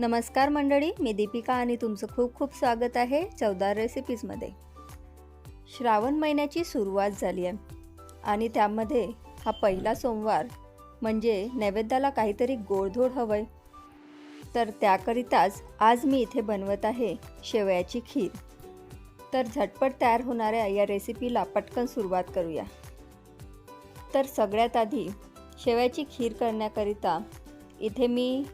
नमस्कार मंडळी मी दीपिका आणि तुमचं खूप खूप स्वागत आहे चवदार रेसिपीजमध्ये श्रावण महिन्याची सुरुवात झाली आहे आणि त्यामध्ये हा पहिला सोमवार म्हणजे नैवेद्याला काहीतरी गोडधोड हवं आहे तर त्याकरिताच आज मी इथे बनवत आहे शेवयाची खीर. तर झटपट तयार होणाऱ्या या रेसिपीला पटकन सुरुवात करूया. तर सगळ्यात आधी शेवयाची खीर करण्याकरिता इथे मी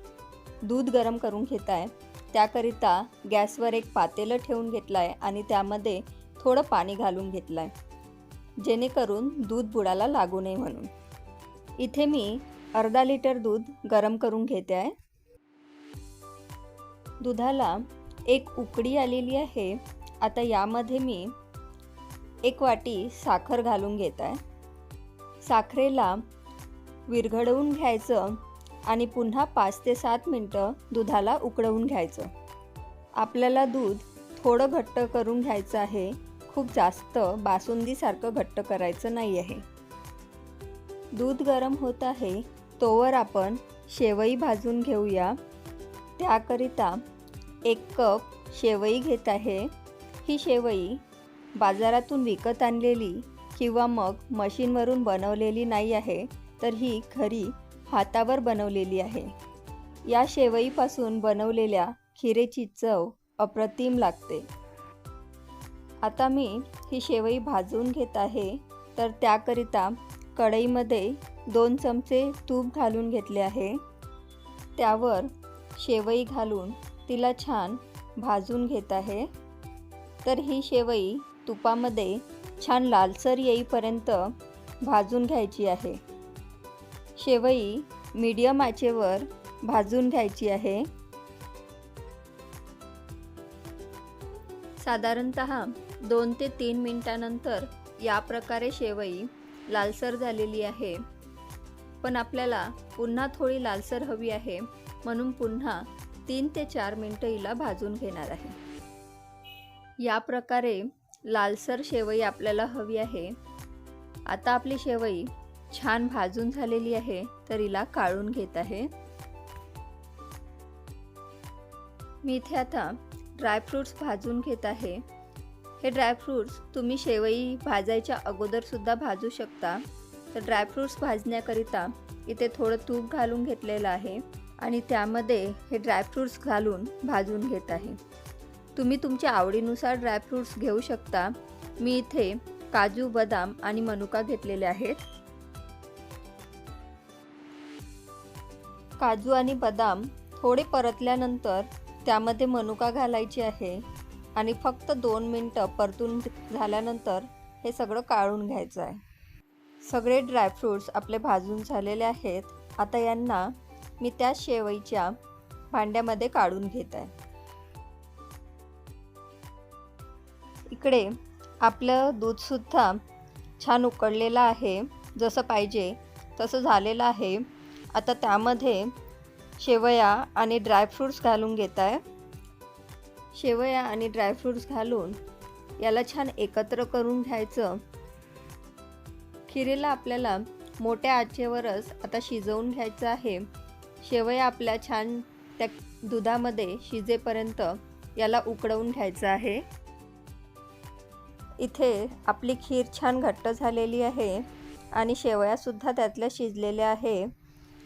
दूध गरम करून घेत आहे त्याकरिता गॅसवर एक पातेलं ठेवून घेतलं आहे आणि त्यामध्ये थोडं पाणी घालून घेतलं आहे जेणेकरून दूध बुडाला लागू नये म्हणून. इथे मी अर्धा लिटर दूध गरम करून घेते आहे दुधाला एक उकडी आलेली आहे. आता यामध्ये मी एक वाटी साखर घालून घेत आहे साखरेला विरघडवून घ्यायचं आणि पुन्हा पाच ते सात मिनटं दुधाला उकळवून घ्यायचं. आपल्याला दूध थोडं घट्ट करून घ्यायचं आहे खूप जास्त बासुंदीसारखं घट्ट करायचं नाही आहे. दूध गरम होत आहे तोवर आपण शेवई भाजून घेऊया. त्याकरिता एक कप शेवई घेत आहे. ही शेवई बाजारातून विकत आणलेली किंवा मग मशीनवरून बनवलेली नाही आहे तर ही खरी हातावर बनवलेली आहे. या शेवईपासून बनवलेल्या खिरेची चव अप्रतिम लागते. आता मी ही शेवई भाजून घेत आहे तर त्याकरिता कढईमध्ये दोन चमचे तूप घालून घेतले आहे. त्यावर शेवई घालून तिला छान भाजून घेत आहे. तर ही शेवई तुपामध्ये छान लालसर येईपर्यंत भाजून घ्यायची आहे. शेवई मीडियम आचेवर भाजून घ्यायची आहे. साधारणत दोन ते तीन मिनटानंतर या प्रकारे शेवई लालसर झालेली आहे. पण आपल्याला पुन्हा थोडी लालसर हवी आहे म्हणून पुन्हा तीन ते चार मिनटं हिला भाजून घेणार आहे. या प्रकारे लालसर शेवई आपल्याला हवी आहे. आता आपली शेवई छान भाजून झालेली आहे तर हिला काढून घेत आहे. मी इथे आता ड्रायफ्रूट्स भाजून घेत आहे. हे ड्रायफ्रूट्स तुम्ही शेवई भाजायच्या अगोदरसुद्धा भाजू शकता. तर ड्रायफ्रूट्स भाजण्याकरिता इथे थोडं तूप घालून घेतलेलं आहे आणि त्यामध्ये हे ड्रायफ्रूट्स घालून भाजून घेत आहे. तुम्ही तुमच्या आवडीनुसार ड्रायफ्रूट्स घेऊ शकता. मी इथे काजू बदाम आणि मनुका घेतलेले आहेत. काजू आणि बदाम थोडे परतल्यानंतर त्यामध्ये मनुका घालायची आहे आणि फक्त दोन मिनटं परतून झाल्यानंतर हे सगळं काढून घ्यायचं आहे. सगळे ड्रायफ्रूट्स आपले भाजून झालेले आहेत. आता यांना मी त्या शेवईच्या भांड्यामध्ये काढून घेत आहे. इकडे आपलं दूधसुद्धा छान उकळलेलं आहे. जसं पाहिजे तसं झालेलं आहे. आता त्यामध्ये शेवया आणि ड्रायफ्रूट्स घालून घेत आहे शेवया आणि ड्रायफ्रूट्स घालून याला छान एकत्र करून घ्यायचं. खिरीला आपल्याला मोठ्या आचेवरच आता शिजवून घ्यायचं आहे. शेवया आपल्या छान त्या दुधामध्ये शिजेपर्यंत याला उकडवून घ्यायचं आहे. इथे आपली खीर छान घट्ट झालेली आहे आणि शेवयासुद्धा त्यातल्या शिजलेल्या आहे.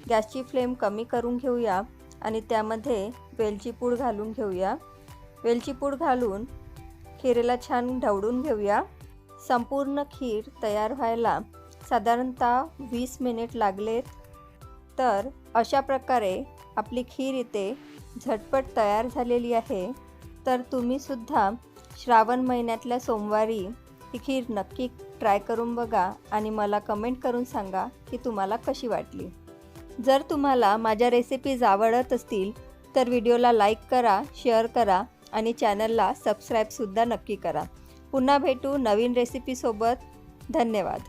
गॅसची फ्लेम कमी करून घेऊया आणि त्यामध्ये वेलची पूड घालून घेऊया. वेलची पूड घालून खिरेला छान ढवळून घेऊया. संपूर्ण खीर तयार व्हायला साधारणतः वीस मिनिट लागलेत. तर अशा प्रकारे आपली खीर इथे झटपट तयार झालेली आहे. तर तुम्हीसुद्धा श्रावण महिन्यातल्या सोमवारी ही खीर नक्की ट्राय करून बघा आणि मला कमेंट करून सांगा की तुम्हाला कशी वाटली. जर तुम्हाला माझ्या रेसिपीज आवडत असतील तर व्हिडिओला लाईक करा शेअर करा आणि चॅनलला सबस्क्राईबसुद्धा नक्की करा. पुन्हा भेटू नवीन रेसिपीसोबत धन्यवाद.